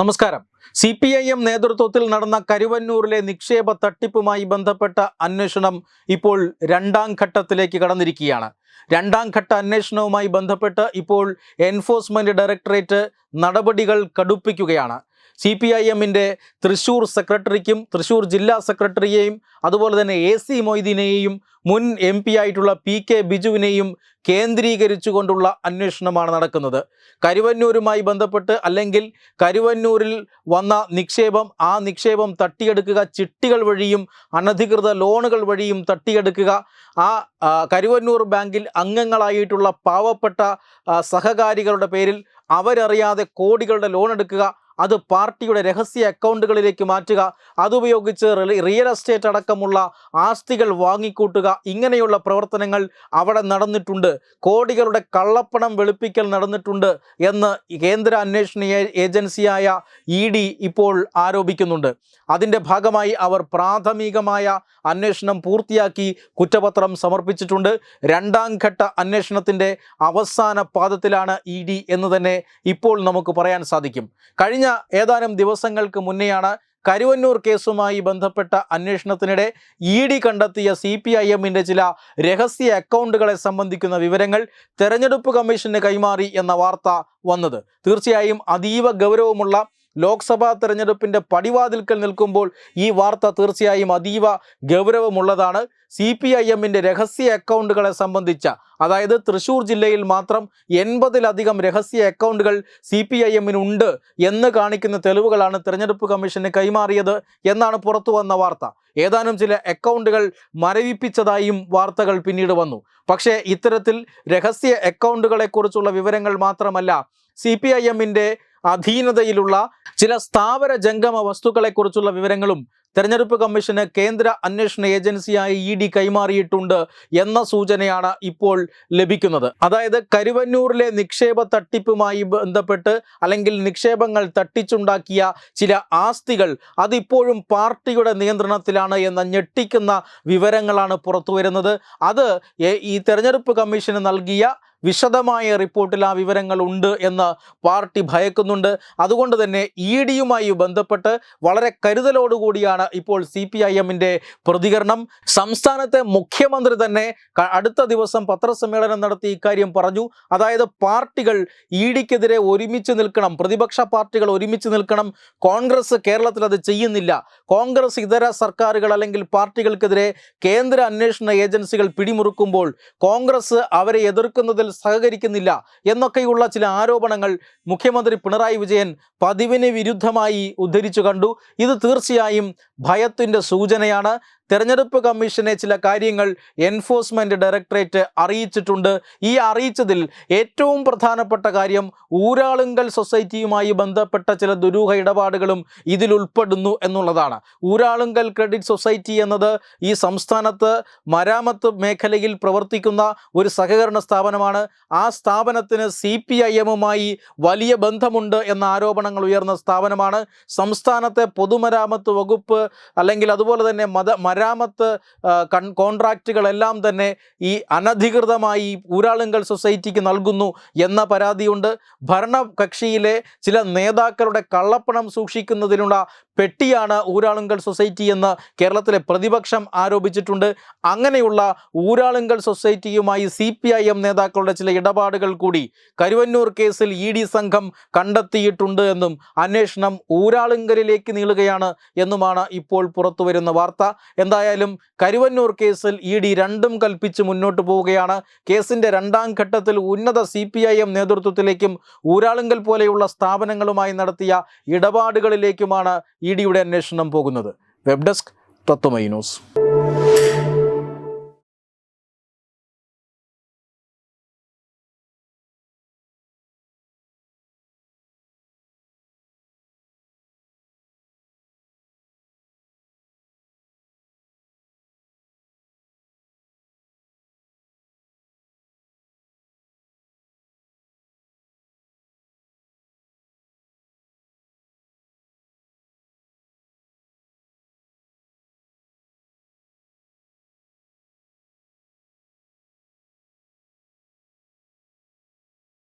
നമസ്കാരം. C P I M നേതൃത്വത്തിൽ നടന്ന കരുവന്നൂരിലെ നിക്ഷേപ തട്ടിപ്പുമായി ബന്ധപ്പെട്ട അന്വേഷണം ഇപ്പോൾ രണ്ടാം ഘട്ടത്തിലേക്ക് കടന്നിരിക്കുകയാണ്. രണ്ടാം ഘട്ട അന്വേഷണവുമായി ബന്ധപ്പെട്ട് ഇപ്പോൾ എൻഫോഴ്സ്മെന്റ് ഡയറക്ടറേറ്റ് നടപടികൾ കടുപ്പിക്കുകയാണ്. സി പി ഐ എമ്മിന്റെ തൃശൂർ സെക്രട്ടറിക്കും തൃശ്ശൂർ ജില്ലാ സെക്രട്ടറിയെയും അതുപോലെ തന്നെ എ സി മൊയ്തീനെയും മുൻ എം പി ആയിട്ടുള്ള പി കെ ബിജുവിനെയും കേന്ദ്രീകരിച്ചുകൊണ്ടുള്ള അന്വേഷണമാണ് നടക്കുന്നത്. കരുവന്നൂരുമായി ബന്ധപ്പെട്ട് അല്ലെങ്കിൽ കരുവന്നൂരിൽ വന്ന നിക്ഷേപം ആ നിക്ഷേപം തട്ടിയെടുക്കുക ചിട്ടികൾ വഴിയും അനധികൃത ലോണുകൾ വഴിയും തട്ടിയെടുക്കുക ആ, കരുവന്നൂർ ബാങ്കിൽ അംഗങ്ങളായിട്ടുള്ള പാവപ്പെട്ട സഹകാരികളുടെ പേരിൽ അവരറിയാതെ കോടികളുടെ ലോൺ എടുക്കുക അത് പാർട്ടിയുടെ രഹസ്യ അക്കൗണ്ടുകളിലേക്ക് മാറ്റുക അതുപയോഗിച്ച് റിയൽ എസ്റ്റേറ്റ് അടക്കമുള്ള ആസ്തികൾ വാങ്ങിക്കൂട്ടുക ഇങ്ങനെയുള്ള പ്രവർത്തനങ്ങൾ അവിടെ നടന്നിട്ടുണ്ട്. കോടികളുടെ കള്ളപ്പണം വെളുപ്പിക്കൽ നടന്നിട്ടുണ്ട് എന്ന് കേന്ദ്ര അന്വേഷണ ഏജൻസിയായ ഇ ഡി ഇപ്പോൾ ആരോപിക്കുന്നുണ്ട്. അതിന്റെ ഭാഗമായി അവർ പ്രാഥമികമായ അന്വേഷണം പൂർത്തിയാക്കി കുറ്റപത്രം സമർപ്പിച്ചിട്ടുണ്ട്. രണ്ടാം ഘട്ട അന്വേഷണത്തിന്റെ അവസാന പാദത്തിലാണ് ഇ ഡി എന്ന് തന്നെ ഇപ്പോൾ നമുക്ക് പറയാൻ സാധിക്കും. കഴിഞ്ഞ ഏതാനും ദിവസങ്ങൾക്ക് മുന്നെയാണ് കരുവന്നൂർ കേസുമായി ബന്ധപ്പെട്ട അന്വേഷണത്തിനിടെ ഇ ഡി കണ്ടെത്തിയ സി പി ഐ എമ്മിന്റെ ചില രഹസ്യ അക്കൗണ്ടുകളെ സംബന്ധിക്കുന്ന വിവരങ്ങൾ തെരഞ്ഞെടുപ്പ് കമ്മീഷന് കൈമാറി എന്ന വാർത്ത വന്നത്. തീർച്ചയായും അതീവ ഗൗരവമുള്ള ലോക്സഭാ തെരഞ്ഞെടുപ്പിന്റെ പടിവാതിൽക്കൽ നിൽക്കുമ്പോൾ ഈ വാർത്ത തീർച്ചയായും അതീവ ഗൗരവമുള്ളതാണ്. സി പി ഐ എമ്മിന്റെ രഹസ്യ അക്കൗണ്ടുകളെ സംബന്ധിച്ച അതായത് തൃശൂർ ജില്ലയിൽ മാത്രം എൺപതിലധികം രഹസ്യ അക്കൗണ്ടുകൾ സി പി ഐ എമ്മിനുണ്ട് എന്ന് കാണിക്കുന്ന തെളിവുകളാണ് തെരഞ്ഞെടുപ്പ് കമ്മീഷന് കൈമാറിയത് എന്നാണ് പുറത്തു വന്ന വാർത്ത. ഏതാനും ചില അക്കൗണ്ടുകൾ മരവിപ്പിച്ചതായും വാർത്തകൾ പിന്നീട് വന്നു. പക്ഷേ ഇത്തരത്തിൽ രഹസ്യ അക്കൗണ്ടുകളെക്കുറിച്ചുള്ള വിവരങ്ങൾ മാത്രമല്ല സി പി ഐ എമ്മിന്റെ അധീനതയിലുള്ള ചില സ്ഥാവര ജംഗമ വസ്തുക്കളെക്കുറിച്ചുള്ള വിവരങ്ങളും തെരഞ്ഞെടുപ്പ് കമ്മീഷന് കേന്ദ്ര അന്വേഷണ ഏജൻസിയായ ഇ ഡി കൈമാറിയിട്ടുണ്ട് എന്ന സൂചനയാണ് ഇപ്പോൾ ലഭിക്കുന്നത്. അതായത് കരുവന്നൂരിലെ നിക്ഷേപ തട്ടിപ്പുമായി ബന്ധപ്പെട്ട് അല്ലെങ്കിൽ നിക്ഷേപങ്ങൾ തട്ടിച്ചുണ്ടാക്കിയ ചില ആസ്തികൾ അതിപ്പോഴും പാർട്ടിയുടെ നിയന്ത്രണത്തിലാണ് എന്ന ഞെട്ടിക്കുന്ന വിവരങ്ങളാണ് പുറത്തുവരുന്നത്. അത് ഈ തെരഞ്ഞെടുപ്പ് കമ്മീഷന് നൽകിയ വിശദമായ റിപ്പോർട്ടിൽ ആ വിവരങ്ങൾ ഉണ്ട് എന്ന് പാർട്ടി ഭയക്കുന്നുണ്ട്. അതുകൊണ്ട് തന്നെ ഇ ഡിയുമായി ബന്ധപ്പെട്ട് വളരെ കരുതലോടുകൂടിയാണ് ഇപ്പോൾ സി പി ഐ എമ്മിന്റെ പ്രതികരണം. സംസ്ഥാനത്തെ മുഖ്യമന്ത്രി തന്നെ അടുത്ത ദിവസം പത്രസമ്മേളനം നടത്തി ഇക്കാര്യം പറഞ്ഞു. അതായത് പാർട്ടികൾ ഇ ഡിക്കെതിരെ ഒരുമിച്ച് നിൽക്കണം പ്രതിപക്ഷ പാർട്ടികൾ ഒരുമിച്ച് നിൽക്കണം. കോൺഗ്രസ് കേരളത്തിൽ അത് ചെയ്യുന്നില്ല. കോൺഗ്രസ് ഇതര സർക്കാരുകൾ അല്ലെങ്കിൽ പാർട്ടികൾക്കെതിരെ കേന്ദ്ര അന്വേഷണ ഏജൻസികൾ പിടിമുറുക്കുമ്പോൾ കോൺഗ്രസ് അവരെ എതിർക്കുന്നതിൽ സഹകരിക്കുന്നില്ല എന്നൊക്കെയുള്ള ചില ആരോപണങ്ങൾ മുഖ്യമന്ത്രി പിണറായി വിജയൻ പതിവിന് വിരുദ്ധമായി ഉദ്ധരിച്ചു കണ്ടു. ഇത് തീർച്ചയായും ഭയത്തിന്റെ സൂചനയാണ്. തെരഞ്ഞെടുപ്പ് കമ്മീഷനെ ചില കാര്യങ്ങൾ എൻഫോഴ്സ്മെന്റ് ഡയറക്ടറേറ്റ് അറിയിച്ചിട്ടുണ്ട്. ഈ അറിയിച്ചതിൽ ഏറ്റവും പ്രധാനപ്പെട്ട കാര്യം ഊരാളുങ്കൽ സൊസൈറ്റിയുമായി ബന്ധപ്പെട്ട ചില ദുരൂഹ ഇടപാടുകളും ഇതിൽ ഉൾപ്പെടുന്നു എന്നുള്ളതാണ്. ഊരാളുങ്കൽ ക്രെഡിറ്റ് സൊസൈറ്റി എന്നത് ഈ സംസ്ഥാനത്ത് മരാമത്ത് മേഖലയിൽ പ്രവർത്തിക്കുന്ന ഒരു സഹകരണ സ്ഥാപനമാണ്. ആ സ്ഥാപനത്തിന് സി പി ഐ എമ്മുമായി വലിയ ബന്ധമുണ്ട് എന്ന ആരോപണങ്ങൾ ഉയർന്ന സ്ഥാപനമാണ്. സംസ്ഥാനത്തെ പൊതുമരാമത്ത് വകുപ്പ് അല്ലെങ്കിൽ അതുപോലെ തന്നെ മത മരാമത്ത് കൺ കോൺട്രാക്റ്റുകളെല്ലാം തന്നെ ഈ അനധികൃതമായി ഊരാളുങ്കൽ സൊസൈറ്റിക്ക് നൽകുന്നു എന്ന പരാതിയുണ്ട്. ഭരണകക്ഷിയിലെ ചില നേതാക്കളുടെ കള്ളപ്പണം സൂക്ഷിക്കുന്നതിനുള്ള പെട്ടിയാണ് ഊരാളുങ്കൽ സൊസൈറ്റി എന്ന് കേരളത്തിലെ പ്രതിപക്ഷം ആരോപിച്ചിട്ടുണ്ട്. അങ്ങനെയുള്ള ഊരാളുങ്കൽ സൊസൈറ്റിയുമായി സി പി ഐ എം നേതാക്കളുടെ ചില ഇടപാടുകൾ കൂടി കരുവന്നൂർ കേസിൽ ഇ ഡി സംഘം കണ്ടെത്തിയിട്ടുണ്ട് എന്നും അന്വേഷണം ഊരാളുങ്കലിലേക്ക് നീളുകയാണ് എന്നുമാണ് ഇപ്പോൾ പുറത്തുവരുന്ന വാർത്ത. എന്തായാലും കരുവന്നൂർ കേസിൽ ഇ ഡി രണ്ടും കൽപ്പിച്ച് മുന്നോട്ട് പോവുകയാണ്. കേസിന്റെ രണ്ടാം ഘട്ടത്തിൽ ഉന്നത സി പി ഐ എം നേതൃത്വത്തിലേക്കും ഊരാളുങ്കൽ പോലെയുള്ള സ്ഥാപനങ്ങളുമായി നടത്തിയ ഇടപാടുകളിലേക്കുമാണ് ഇ ഡിയുടെ അന്വേഷണം പോകുന്നത്. Web desk Tatwamayi news.